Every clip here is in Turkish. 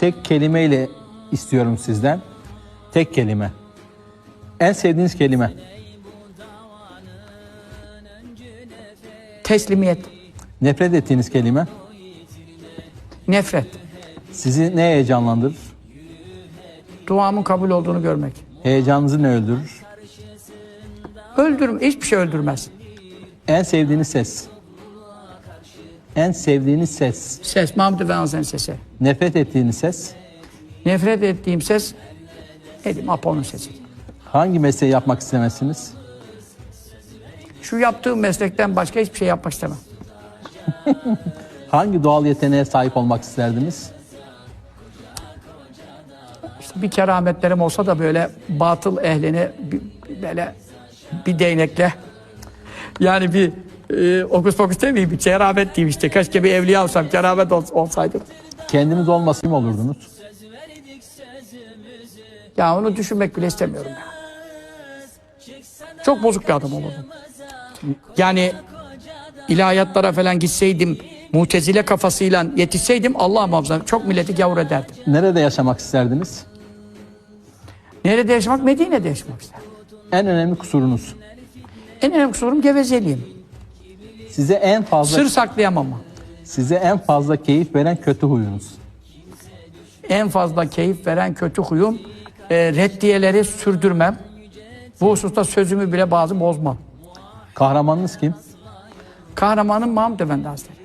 tek kelimeyle istiyorum sizden. Tek kelime. En sevdiğiniz kelime. Teslimiyet, Nefret ettiğiniz kelime. nefret, Sizi ne heyecanlandırır? duamın kabul olduğunu görmek. Heyecanınızı ne öldürür? Öldürüm, hiçbir şey öldürmez. En sevdiğiniz ses. En sevdiğiniz ses. Ses, Mahmud Efendi Hazretleri'nin sesi. Nefret ettiğiniz ses. Nefret ettiğim ses, diyeyim, Apo'nun sesi. Hangi mesleği yapmak istemezsiniz? Şu yaptığım meslekten başka hiçbir şey yapmak istemem. Hangi doğal yeteneğe sahip olmak isterdiniz? İşte bir kerametlerim olsa da böyle batıl ehlini bir, böyle bir değnekle yani bir e, okus pokus demeyeyim bir keramet diyeyim işte. Keşke bir evliya olsam keramet ol, olsaydım. Kendiniz olmasa kim olurdunuz? Ya onu düşünmek bile istemiyorum ya. Çok bozuk bir adam olurdum. Yani ilahiyatlara falan gitseydim, mutezile kafasıyla yetişseydim Allah muhafaza çok milleti gavur ederdim. Nerede yaşamak isterdiniz? Nerede yaşamak? Medine'de yaşamak isterdim. En önemli kusurunuz. En önemli kusurum gevezeliğim. Size en fazla Sır saklayamam. size en fazla keyif veren kötü huyunuz. En fazla keyif veren kötü huyum e, reddiyeleri sürdürmem. Bu hususta sözümü bile bazı bozmam. Kahramanınız kim? Kahramanım Mahmud Efendi Hazretleri.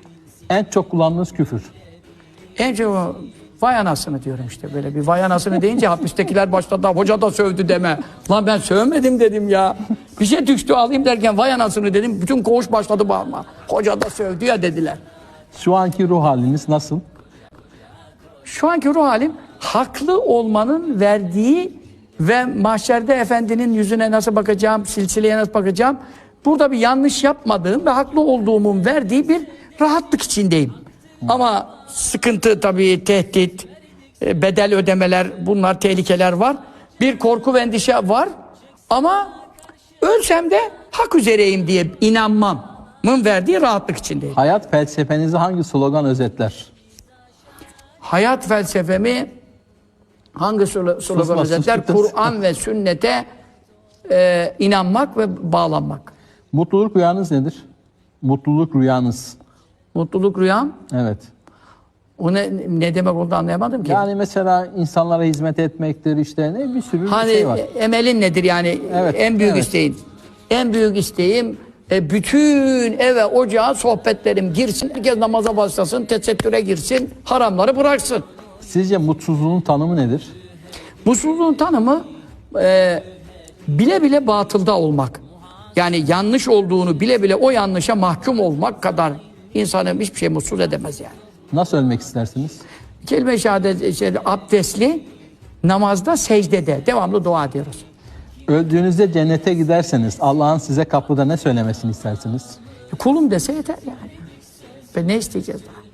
En çok kullandığınız küfür. En çok vay anasını diyorum işte böyle bir vay anasını deyince hapistekiler başladı hoca da sövdü deme. Lan ben sövmedim dedim ya. Bir şey düştü alayım derken vay anasını dedim. Bütün koğuş başladı bağırma. Hoca da sövdü ya dediler. Şu anki ruh haliniz nasıl? Şu anki ruh halim haklı olmanın verdiği ve mahşerde efendinin yüzüne nasıl bakacağım, silsileye nasıl bakacağım. Burada bir yanlış yapmadığım ve haklı olduğumun verdiği bir rahatlık içindeyim. Ama sıkıntı tabii, tehdit, e, bedel ödemeler, bunlar tehlikeler var. Bir korku ve endişe var. Ama ölsem de hak üzereyim diye inanmamın verdiği rahatlık içindeyim. Hayat felsefenizi hangi slogan özetler? hayat felsefemi hangi slo- slogan Susma, özetler? Kur'an ve sünnete e, inanmak ve bağlanmak. Mutluluk rüyanız nedir? Mutluluk rüyanız. Mutluluk rüyam. Evet. O ne, ne demek olduğunu anlayamadım ki. Yani mesela insanlara hizmet etmektir işte ne bir sürü hani bir şey var. emelin nedir yani? Evet, En büyük evet. isteğin. En büyük isteğim e, bütün eve ocağa sohbetlerim girsin. Herkes namaza başlasın, tesettüre girsin, haramları bıraksın. Sizce mutsuzluğun tanımı nedir? Mutsuzluğun tanımı e, bile bile batılda olmak. Yani yanlış olduğunu bile bile o yanlışa mahkum olmak kadar insanı hiçbir şey mutsuz edemez yani. Nasıl ölmek istersiniz? Kelime-i şehadet, şey, abdestli, namazda, secdede devamlı dua ediyoruz. Öldüğünüzde cennete giderseniz Allah'ın size kapıda ne söylemesini istersiniz? Kulum dese yeter yani. Ve ne isteyeceğiz daha?